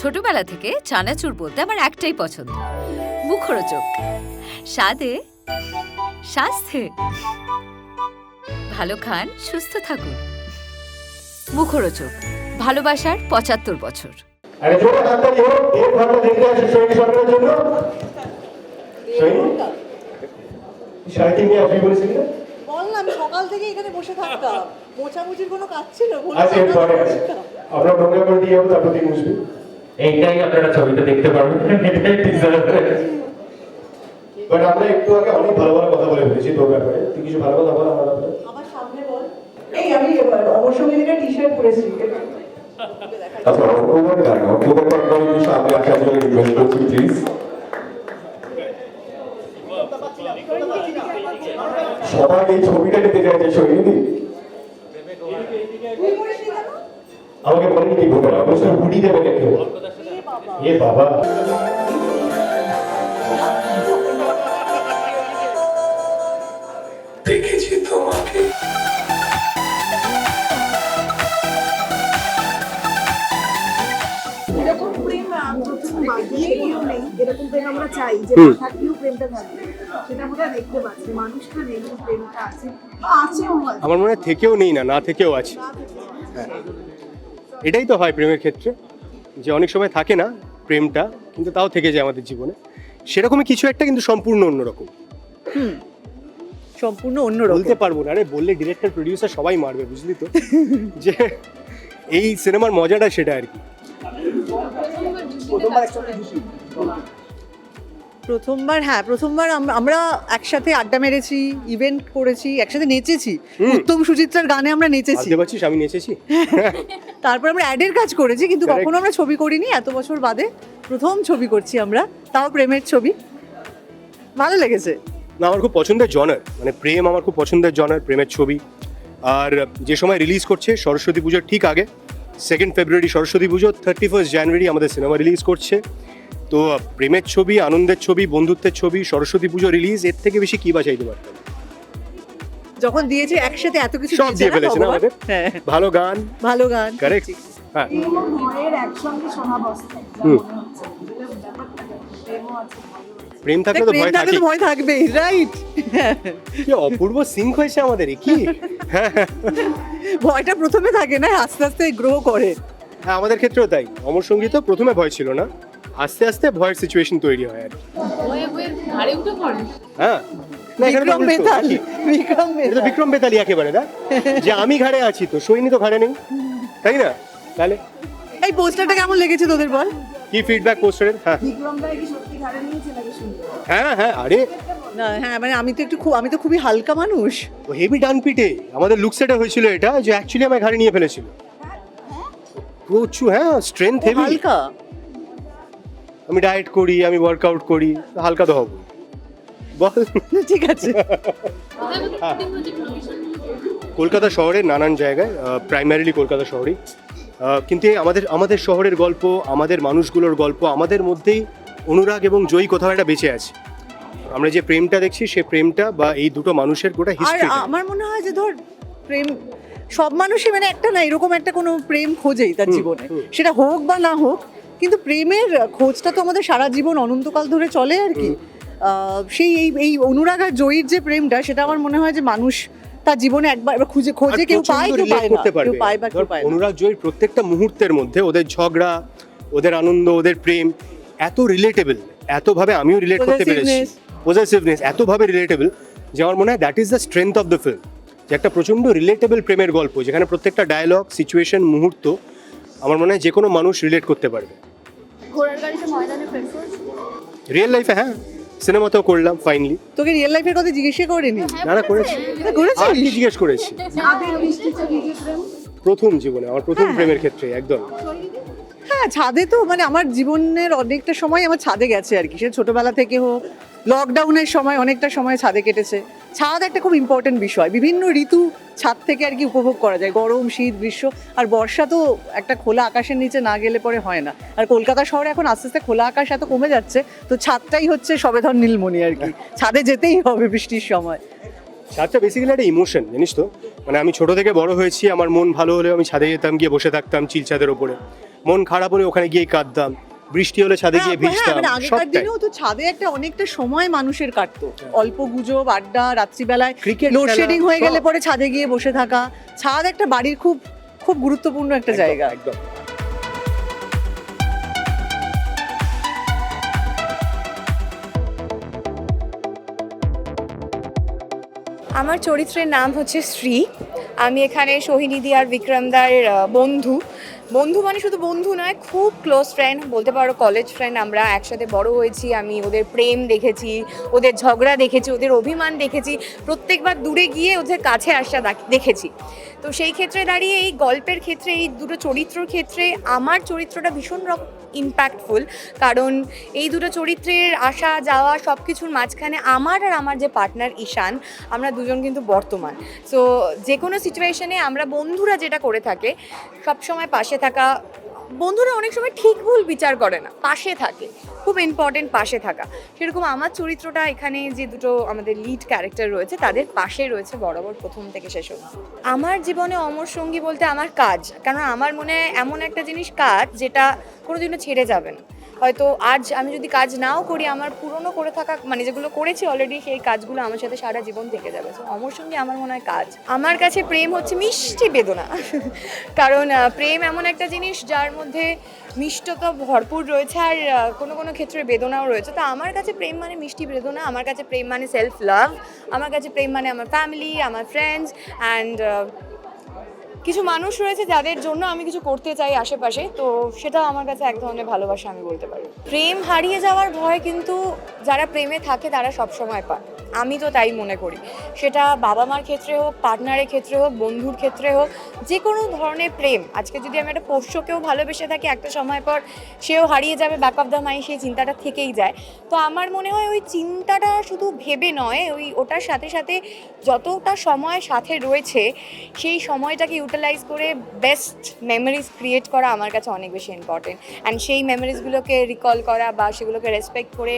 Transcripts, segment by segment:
ছোটবেলা থেকে চানাচুর বলতে আমার একটাই পছন্দ। মুখরোচক। স্বাদে স্বাস্থ্যে ভালো খান সুস্থ থাকুন। মুখরোচক। ভালোবাসার পঁচাত্তর বছর। বললাম সকাল থেকে এখানে বসে থাকতাম। কোনো কাজ ছিল আচ্ছা আমরা নোংরা করে দিয়ে যাব তারপর মুছবি এইটাই আপনারা ছবিতে দেখতে পারবেন এটাই। বাট আমরা একটু আগে অনেক ভালো ভালো কথা বলে ফেলেছি তোর ব্যাপারে। তুই কিছু ভালো কথা বল আমার ব্যাপারে। আমার সামনে বল। এই আমি অবশ্যই টি শার্ট পরেছি। আচ্ছা অক্টোবর গান অক্টোবর গান সামনে আসার জন্য রিকোয়েস্ট করছি প্লিজ সবাই এই ছবিটা নিতে চাইছে আমাকে বলেনি কি বলব অবশ্যই হুডি দেবে না কেউ? এ বাবা। দেখেছি তোমাকে। এরকম প্রেম প্রথম বাগিয়ে কেউ নেই এরকম প্রেম আমরা চাই যে থাকলেও প্রেমটা থাকবে সেটা আমরা দেখতে পাচ্ছি মানুষটা নেই প্রেমটা আছে বা আছেও আমার মনে হয় থেকেও নেই না না থেকেও আছে। হ্যাঁ। এটাই তো হয় প্রেমের ক্ষেত্রে যে অনেক সময় থাকে না প্রেমটা কিন্তু তাও থেকে যায় আমাদের জীবনে। সেরকমই কিছু একটা কিন্তু সম্পূর্ণ অন্যরকম। সম্পূর্ণ অন্য বলতে পারব না আরে বললে ডিরেক্টর প্রডিউসার সবাই মারবে বুঝলি তো? যে এই সিনেমার মজাটা সেটা আর কি। প্রথমবার হ্যাঁ প্রথমবার আমরা একসাথে আড্ডা মেরেছি ইভেন্ট করেছি একসাথে নেচেছি। উত্তম সুচিত্রার গানে আমরা নেচেছি। পারছিস আমি নেচেছি? তারপর আমরা অ্যাডের কাজ করেছি কিন্তু কখনো আমরা ছবি করিনি এত বছর বাদে প্রথম ছবি করছি আমরা তাও প্রেমের ছবি। ভালো লেগেছে। না আমার খুব পছন্দের জনার মানে প্রেম আমার খুব পছন্দের জনার প্রেমের ছবি। আর যে সময় রিলিজ করছে সরস্বতী পুজোর ঠিক আগে সেকেন্ড ফেব্রুয়ারি সরস্বতী পুজো থার্টি ফার্স্ট জানুয়ারি আমাদের সিনেমা রিলিজ করছে। তো প্রেমের ছবি আনন্দের ছবি বন্ধুত্বের ছবি সরস্বতী পুজো রিলিজ এর থেকে বেশি কি বাঁচাইতে পারতাম যখন দিয়েছে একসাথে এত কিছু সব দিয়ে ফেলেছে না আমাদের? হ্যাঁ। ভালো গান। ভালো গান। কারেক্ট হ্যাঁ। হুম। প্রেম থাকলে তো ভয় থাকলে থাকে তো ভয় থাকবেই রাইট কি অপূর্ব সিঙ্ক হয়েছে আমাদের কি? হ্যাঁ। হ্যাঁ। ভয়টা প্রথমে থাকে না আস্তে আস্তে গ্রো করে। হ্যাঁ আমাদের ক্ষেত্রেও তাই। অমর সঙ্গীতও প্রথমে ভয় ছিল না। আস্তে আস্তে ভয়ের সিচুয়েশন তৈরি হয় আর হ্যাঁ। বিক্রম বেতাল একেবারে না? যে আমি ঘাড়ে আছি তো সৈনী তো ঘাড়ে নেই। তাই না? তাহলে? এই পোস্টারটা কেমন লেগেছে তোদের বল? কি ফিডব্যাক পোস্টারের? হ্যাঁ। হ্যাঁ হ্যাঁ আরে। না হ্যাঁ মানে আমি তো একটু খুব আমি তো খুবই হালকা মানুষ। ও হেভি ডান পিটে আমাদের লুক সেটে হয়েছিল এটা যে অ্যাকচুয়ালি আমার ঘাড়ে নিয়ে ফেলেছিল। প্রচুর হ্যাঁ স্ট্রেংথ হেভি হালকা। আমি ডায়েট করি আমি ওয়ার্কআউট করি হালকা তো হব। বল। ঠিক আছে। কলকাতা শহরের নানান জায়গায় প্রাইমারিলি কলকাতা শহরেই। কিন্তু আমাদের আমাদের শহরের গল্প আমাদের মানুষগুলোর গল্প আমাদের মধ্যেই অনুরাগ এবং জয়ী কোথাও একটা বেঁচে আছে। আমরা যে প্রেমটা দেখছি সে প্রেমটা বা এই দুটো মানুষের গোটা হিস্ট্রি আমার মনে হয় যে ধর প্রেম সব মানুষই মানে একটা না এরকম একটা কোনো প্রেম খোঁজেই তার জীবনে। সেটা হোক বা না হোক কিন্তু প্রেমের খোঁজটা তো আমাদের সারা জীবন অনন্তকাল ধরে চলে আর কি। সেই এই এই অনুরাগ আর জয়ীর যে প্রেমটা সেটা আমার মনে হয় যে মানুষ তার জীবনে একবার খুঁজে খোঁজে কেউ পায় কেউ পায় না। কেউ পায় বা কেউ পায় অনুরাগ জয়ীর প্রত্যেকটা মুহূর্তের মধ্যে ওদের ঝগড়া ওদের আনন্দ ওদের প্রেম এত রিলেটেবল এতভাবে আমিও রিলেট করতে পেরেছি. পজেসিভনেস এতভাবে রিলেটেবল যে আমার মনে হয় that is the strength of the film যে একটা প্রচণ্ড রিলেটেবল প্রেমের গল্প যেখানে প্রত্যেকটা ডায়লগ সিচুয়েশন মুহূর্ত আমার মনে হয় যে কোনো মানুষ রিলেট করতে পারবে। ঘোড়ার গাড়িতে ময়দানে প্রেম রিয়েল লাইফে হ্যাঁ। সিনেমাতেও করলাম ফাইনালি তোকে রিয়েল লাইফের কথা জিজ্ঞেসই করিনি। না না করেছি। তা করেছিস? আর জিজ্ঞেস করেছি? প্রথম জীবনে আমার প্রথম প্রেমের ক্ষেত্রে একদম। হ্যাঁ ছাদে তো মানে আমার জীবনের অনেকটা সময় আমার ছাদে গেছে আর কি। সে ছোটবেলা থেকে হোক লকডাউনের সময় অনেকটা সময় ছাদে কেটেছে। ছাদ একটা খুব ইম্পর্টেন্ট বিষয়। বিভিন্ন ঋতু ছাদ থেকে আর কি উপভোগ করা যায়। গরম শীত গ্রীষ্ম আর বর্ষা তো একটা খোলা আকাশের নিচে না গেলে পরে হয় না। আর কলকাতা শহরে এখন আস্তে আস্তে খোলা আকাশ এত কমে যাচ্ছে তো ছাদটাই হচ্ছে সবেধন নীলমণি আর কি। ছাদে যেতেই হবে বৃষ্টির সময়। ছাদটা বেসিক্যালি একটা ইমোশন জানিস তো? মানে আমি ছোট থেকে বড় হয়েছি আমার মন ভালো হলেও আমি ছাদে যেতাম গিয়ে বসে থাকতাম চিল ছাদের ওপরে। মন খারাপ হলে ওখানে গিয়ে কাঁদতাম। বৃষ্টি হলে ছাদে গিয়ে হ্যাঁ, হ্যাঁ, ভিজতাম মানে আগেকার দিনেও তো ছাদে একটা অনেকটা সময় মানুষের কাটতো। অল্প গুজব আড্ডা রাত্রিবেলায় ক্রিকেট লোডশেডিং হয়ে গেলে পরে ছাদে গিয়ে বসে থাকা। ছাদ একটা বাড়ির খুব খুব গুরুত্বপূর্ণ একটা জায়গা। একদম। আমার চরিত্রের নাম হচ্ছে শ্রী। আমি এখানে সোহিনীদি আর বিক্রমদার বন্ধু। বন্ধু মানে শুধু বন্ধু নয়, খুব ক্লোজ ফ্রেন্ড বলতে পারো কলেজ ফ্রেন্ড আমরা একসাথে বড় হয়েছি, আমি ওদের প্রেম দেখেছি, ওদের ঝগড়া দেখেছি, ওদের অভিমান দেখেছি, প্রত্যেকবার দূরে গিয়ে ওদের কাছে আসা দেখেছি। তো সেই ক্ষেত্রে দাঁড়িয়ে, এই গল্পের ক্ষেত্রে, এই দুটো চরিত্রর ক্ষেত্রে আমার চরিত্রটা ভীষণ রকম ইম্প্যাক্টফুল কারণ এই দুটো চরিত্রের আসা, যাওয়া সব কিছুর মাঝখানে আমার আর আমার যে পার্টনার ঈশান, আমরা দুজন কিন্তু বর্তমান। সো যে কোনো সিচুয়েশনে আমরা বন্ধুরা যেটা করে থাকে, সবসময় পাশে থাকা বন্ধুরা অনেক সময় ঠিক ভুল বিচার করে না, পাশে থাকে, খুব ইম্পর্টেন্ট পাশে থাকা। সেরকম আমার চরিত্রটা এখানে যে দুটো আমাদের লিড ক্যারেক্টার রয়েছে, তাদের পাশে রয়েছে বরাবর প্রথম থেকে শেষ অবধি। আমার জীবনে অমর সঙ্গী বলতে আমার কাজ, কারণ আমার মনে এমন একটা জিনিস কাজ যেটা কোনোদিনও ছেড়ে যাবে না। হয়তো আজ আমি যদি কাজ নাও করি, আমার পুরনো করে থাকা মানে যেগুলো করেছি অলরেডি সেই কাজগুলো আমার সাথে সারা জীবন থেকে যাবে। অমর সঙ্গে আমার মনে হয় কাজ। আমার কাছে প্রেম হচ্ছে মিষ্টি বেদনা। কারণ প্রেম এমন একটা জিনিস যার মধ্যে মিষ্টতা ভরপুর রয়েছে আর কোনো কোনো ক্ষেত্রে বেদনাও রয়েছে। তো আমার কাছে প্রেম মানে মিষ্টি বেদনা, আমার কাছে প্রেম মানে সেলফ লাভ আমার কাছে প্রেম মানে আমার ফ্যামিলি আমার ফ্রেন্ডস অ্যান্ড কিছু মানুষ রয়েছে যাদের জন্য আমি কিছু করতে চাই আশেপাশে, তো সেটা আমার কাছে এক ধরনের ভালোবাসা আমি বলতে পারি। প্রেম হারিয়ে যাওয়ার ভয় কিন্তু যারা প্রেমে থাকে তারা সবসময় পায়। আমি তো তাই মনে করি। সেটা বাবা মার ক্ষেত্রে হোক পার্টনারের ক্ষেত্রে হোক, বন্ধুর ক্ষেত্রে হোক যে কোনো ধরনের প্রেম। আজকে যদি আমি একটা পোষ্যকেও ভালোবেসে থাকি, একটা সময় পর সেও হারিয়ে যাবে ব্যাক অফ দ্য মাইন্ড সেই চিন্তাটা থেকেই যায়। তো আমার মনে হয় ওই চিন্তাটা শুধু ভেবে নয়, ওই ওটার সাথে সাথে যতটা সময় সাথে রয়েছে, সেই সময়টাকে ইউটিলাইজ করে বেস্ট মেমোরিজ ক্রিয়েট করা আমার কাছে অনেক বেশি ইম্পর্টেন্ট অ্যান্ড সেই মেমোরিজগুলোকে রিকল করা বা সেগুলোকে রেসপেক্ট করে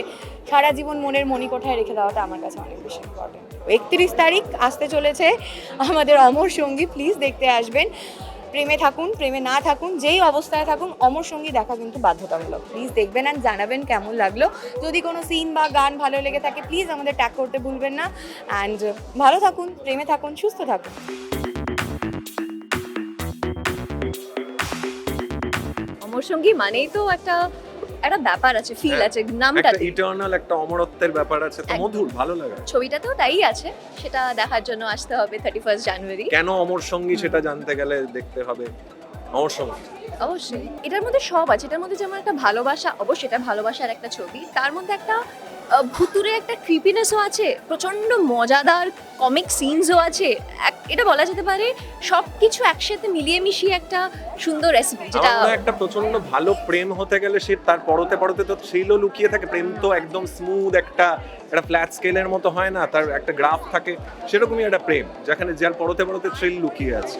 সারা জীবন মনের মণিকোঠায় রেখে দেওয়াটা আমার কাছে একত্রিশ তারিখ আসতে চলেছে আমাদের অমর সঙ্গী। প্লিজ দেখতে আসবেন। প্রেমে থাকুন, প্রেমে না থাকুন, যেই অবস্থায় থাকুন, অমর সঙ্গী দেখা কিন্তু বাধ্যতামূলক। প্লিজ দেখবেন অ্যান্ড জানাবেন কেমন লাগল। যদি কোনো সিন বা গান ভালো লেগে থাকে প্লিজ আমাদের ট্যাগ করতে ভুলবেন না। অ্যান্ড ভালো থাকুন, প্রেমে থাকুন, সুস্থ থাকুন। অমর সঙ্গী মানেই তো একটা একটা ব্যাপার আছে ফিল হ্যাঁ, আছে ইটার্নাল একটা অমরত্বের ব্যাপার আছে তো মধুর ভালো লাগে। ছবিটাতেও তাই আছে সেটা দেখার জন্য আসতে হবে থার্টি ফার্স্ট জানুয়ারি কেন অমর সঙ্গী সেটা জানতে গেলে দেখতে হবে। অমর সঙ্গী। অবশ্যই। এটার মধ্যে সব আছে এটার মধ্যে যেমন একটা ভালোবাসা অবশ্যই এটা ভালোবাসার একটা ছবি। তার মধ্যে একটা ভুতুরে একটা ক্রিপিনেসও আছে প্রচণ্ড মজাদার কমিক সিনসও আছে এটা বলা যেতে পারে সবকিছু একসাথে মিলিয়ে মিশিয়ে একটা সুন্দর রেসিপি যেটা একটা প্রচণ্ড ভালো প্রেম হতে গেলে সে তার পরতে পরতে তো থ্রিলও লুকিয়ে থাকে। প্রেম তো একদম স্মুথ একটা একটা ফ্ল্যাট স্কেলের মতো হয় না তার একটা গ্রাফ থাকে সেরকমই একটা প্রেম যেখানে যার পরতে পরতে থ্রিল লুকিয়ে আছে।